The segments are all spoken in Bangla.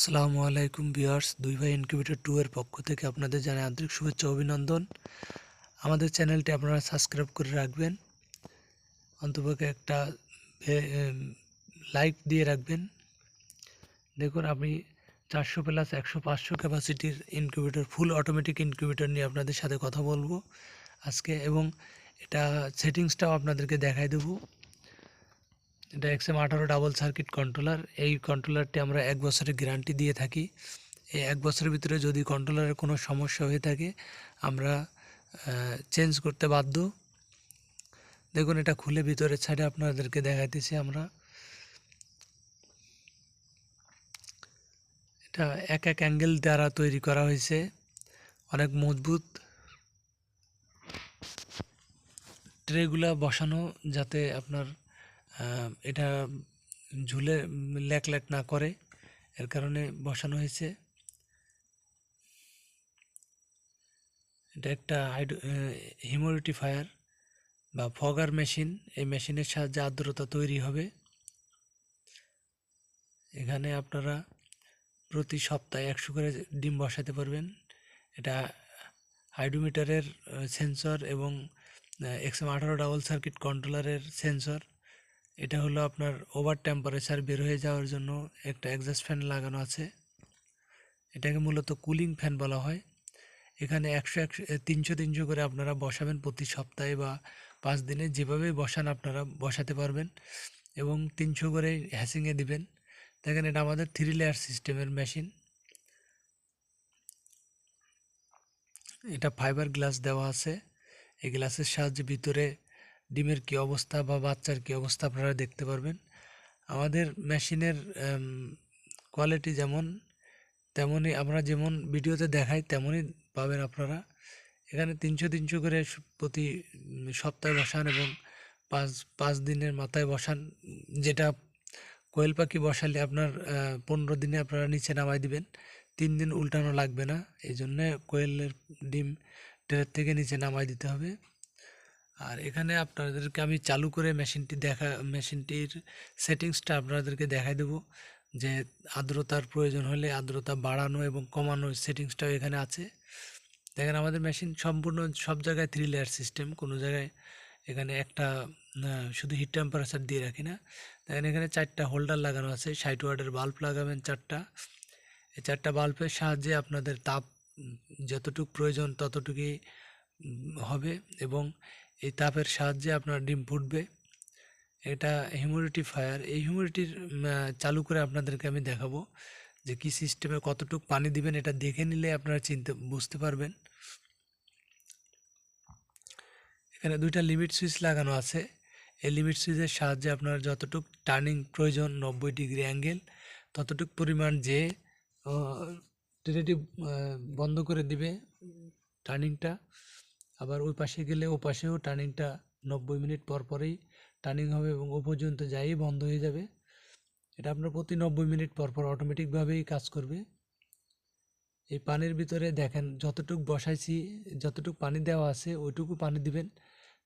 আসসালামু আলাইকুম বিয়ার্স দুই ভাই ইনকিউবেটর টু এর পক্ষ থেকে আপনাদের জানাই আন্তরিক শুভেচ্ছা অভিনন্দন। আমাদের চ্যানেলটি আপনারা সাবস্ক্রাইব করে রাখবেন, অন্তপক্ষে একটা লাইক দিয়ে রাখবেন। দেখুন আমি চারশো প্লাস একশো পাঁচশো ক্যাপাসিটির ইনকিউবেটর ফুল অটোমেটিক ইনকিউবেটর নিয়ে আপনাদের সাথে কথা বলব আজকে এবং এটা সেটিংসটাও আপনাদেরকে দেখাই দেবো। এটা এক্সএম আঠারো ডাবল সার্কিট কন্ট্রোলার এই কন্ট্রোলারটি আমরা এক বছরের গ্যারান্টি দিয়ে থাকি। এই এক বছরের ভিতরে যদি কন্ট্রোলারের কোনো সমস্যা হয়ে থাকে, আমরা চেঞ্জ করতে বাধ্য। দেখুন, এটা খুলে ভিতরের সাইডে আপনাদেরকে দেখাইতেছি আমরা। এটা এক এক অ্যাঙ্গেল দ্বারা তৈরি করা হয়েছে। অনেক মজবুত। ট্রেগুলা বসানো যাতে আপনার এটা ঝুলে ল্যাক ল্যাক না করে, এর কারণে বসানো হয়েছে। এটা একটা হিউমিডিফায়ার বা ফগার মেশিন। এই মেশিনের সাহায্যে আর্দ্রতা তৈরি হবে। এখানে আপনারা প্রতি সপ্তাহে একশো করে ডিম বসাতে পারবেন। এটা হাইড্রোমিটারের সেন্সর এবং এক্সএম আঠারো ডাবল সার্কিট কন্ট্রোলারের সেন্সর। এটা হলো আপনার ওভার টেম্পারেচার বের হয়ে যাওয়ার জন্য একটা অ্যাডজাস্ট ফ্যান লাগানো আছে। এটাকে মূলত কুলিং ফ্যান বলা হয়। এখানে একশো একশো তিনশো তিনশো করে আপনারা বসাবেন প্রতি সপ্তাহে বা পাঁচ দিনে। যেভাবে বসান আপনারা বসাতে পারবেন এবং তিনশো করে হ্যাসিংয়ে দিবেন। দেখেন এটা আমাদের থ্রি লেয়ার সিস্টেমের মেশিন এটা ফাইবার গ্লাস দেওয়া আছে। এই গ্লাসের সাহায্যে ভিতরে ডিমের কী অবস্থা বা বাচ্চার কী অবস্থা আপনারা দেখতে পারবেন। আমাদের মেশিনের কোয়ালিটি যেমন, তেমনই আমরা যেমন ভিডিওতে দেখাই, তেমনই পাবেন আপনারা। এখানে তিনশো তিনশো করে প্রতি সপ্তাহে বসান এবং পাঁচ পাঁচ দিনের মাথায় বসান। যেটা কোয়েল পাখি বসালে আপনার পনেরো দিনে আপনারা নিচে নামাই দিবেন। তিন দিন উল্টানো লাগবে না। এই জন্যে কোয়েলের ডিম ট্রের থেকে নিচে নামাই দিতে হবে। আর এখানে আপনাদেরকে আমি চালু করে মেশিনটি দেখা, মেশিনটির সেটিংসটা আপনাদেরকে দেখাই দেবো যে আর্দ্রতার প্রয়োজন হলে আর্দ্রতা বাড়ানো এবং কমানো সেটিংসটাও এখানে আছে। দেখেন আমাদের মেশিন সম্পূর্ণ সব জায়গায় থ্রি লেয়ার সিস্টেম কোনো জায়গায় এখানে একটা শুধু হিট টেম্পারেচার দিয়ে রাখি না। দেখেন এখানে চারটা হোল্ডার লাগানো আছে ষাট ওয়ার্ডের বাল্ব লাগাবেন চারটা। এই চারটা বাল্বের সাহায্যে আপনাদের তাপ যতটুকু প্রয়োজন ততটুকুই হবে এবং এই তাপের সাহায্যে আপনার ডিম ফুটবে। এটা হিউমিডিটি ফায়ার। এই হিউমিডিটির চালু করে আপনাদেরকে আমি দেখাবো যে কি সিস্টেমে কতটুকু পানি দিবেন। এটা দেখে নিলে আপনারা চিনতে, বুঝতে পারবেন। এখানে দুইটা লিমিট সুইচ লাগানো আছে। এই লিমিট সুইচের সাহায্যে আপনার যতটুক টার্নিং প্রয়োজন নব্বই ডিগ্রি অ্যাঙ্গেল, ততটুক পরিমাণ যে ট্রেটি বন্ধ করে দিবে টার্নিংটা। আবার ওই পাশে গেলে ও পাশেও টার্নিংটা নব্বই মিনিট পর পরেই টার্নিং হবে এবং ও পর্যন্ত যাই বন্ধ হয়ে যাবে। এটা আপনার প্রতি নব্বই মিনিট পর পর অটোমেটিকভাবেই কাজ করবে। এই পানির ভিতরে দেখেন, যতটুকু বসাইছি, যতটুকু পানি দেওয়া আছে, ওইটুকু পানি দিবেন।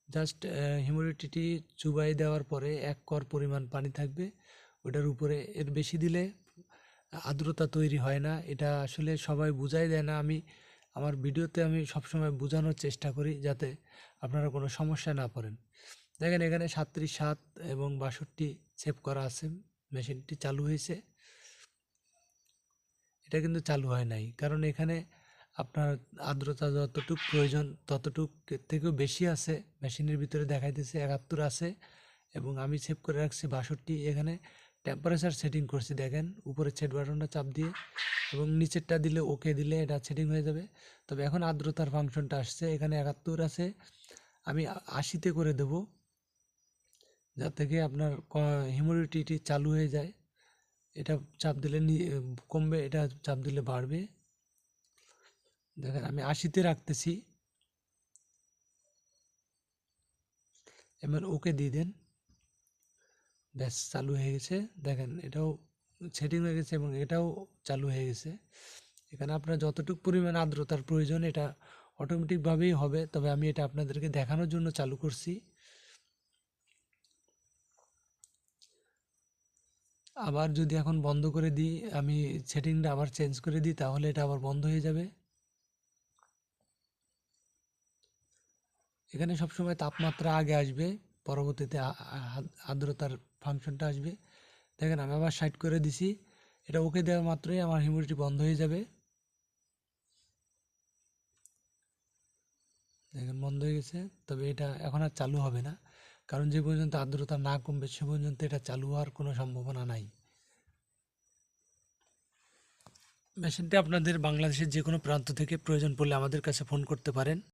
জাস্ট হিউমিডিটি চুবাই দেওয়ার পরে এক কর পরিমাণ পানি থাকবে। ওটার উপরে এর বেশি দিলে আর্দ্রতা তৈরি হয় না। এটা আসলে সবাই বুঝাই দেয় না। আমি আমার ভিডিওতে আমি সবসময় বোঝানোর চেষ্টা করি যাতে আপনারা কোনো সমস্যায় না পড়েন। দেখেন এখানে সাতত্রিশ সাত এবং বাষট্টি সেভ করা আছে। মেশিনটি চালু হয়েছে। এটা কিন্তু চালু হয় নাই। কারণ এখানে আপনার আর্দ্রতা যতটুক প্রয়োজন ততটুক থেকেও বেশি আছে। মেশিনের ভিতরে দেখাইতেছে একাত্তর আছে এবং আমি সেভ করে রাখছি বাষট্টি। এখানে টেম্পারেচার সেটিং করছি, দেখেন। উপরে সেট বাটনটা চাপ দিয়ে এবং নিচেরটা দিলে ওকে দিলে এটা সেটিং হয়ে যাবে। তবে এখন আর্দ্রতার ফাংশনটা আসছে, এখানে একাত্তর আছে। আমি আশিতে করে দেব যা থেকে আপনার হিউমিডিটি চালু হয়ে যায়। এটা চাপ দিলে কমবে, এটা চাপ দিলে বাড়বে। দেখেন, আমি আশিতে রাখতেছি। এবার ওকে দিয়ে দেন। ব্যাস চালু হয়ে গেছে। দেখেন এটাও সেটিং হয়ে গেছে এবং এটাও চালু হয়ে গেছে। এখানে আপনার যতটুকু পরিমাণ আর্দ্রতার প্রয়োজন এটা অটোমেটিকভাবেই হবে। তবে আমি এটা আপনাদেরকে দেখানোর জন্য চালু করছি। আবার যদি এখন বন্ধ করে দিই, আমি সেটিংটা আবার চেঞ্জ করে দিই, তাহলে এটা আবার বন্ধ হয়ে যাবে। এখানে সবসময় তাপমাত্রা আগে আসবে। পরবর্তীতে আর্দ্রতার ফাংশনটা আসবে। দেখেন আমি আবার সাইড করে দিছি। এটা ওকে দেওয়া মাত্রই আমার হিউমিডিটি বন্ধ হয়ে যাবে। দেখেন বন্ধ হয়ে গেছে। তবে এটা এখন আর চালু হবে না। কারণ যে পর্যন্ত আর্দ্রতা না কমবে, সে পর্যন্ত এটা চালু হওয়ার কোনো সম্ভাবনা নাই। মেশিনটি আপনাদের বাংলাদেশের যে কোনো প্রান্ত থেকে প্রয়োজন পড়লে আমাদের কাছে ফোন করতে পারেন।